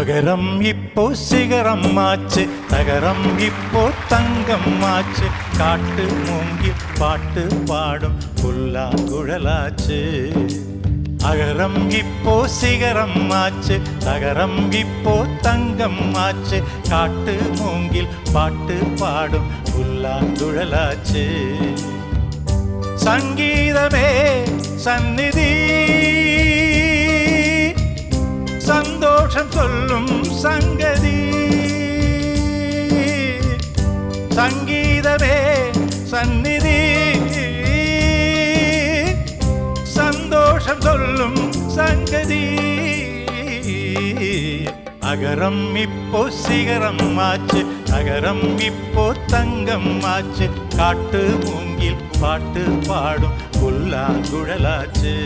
நகரம் இப்போ சிகரம் ஆச்சு. நகரம் இப்போ தங்கம் ஆச்சு. காட்டு மூங்கி பாட்டு பாடும் புல்லா குழலாச்சு. அகரம் இப்போ சிகரம் ஆச்சு. நகரம் இப்போ தங்கம் ஆச்சு. காட்டு மூங்கில் பாட்டு பாடும் புல்லாந்துழலாச்சு சங்கீதமே சந்நிதி சந்தோஷம் சொல்லும் சங்கதி. சங்கீதமே சந்நிதி. சந்தோஷம் சொல்லும் சங்கதி. அகரம் இப்போ சிகரம் ஆச்சு அகரம் இப்போ தங்கம் ஆச்சு. காட்டு மூங்கில் பாட்டு பாடும் புல்லாங்குழலாச்சு.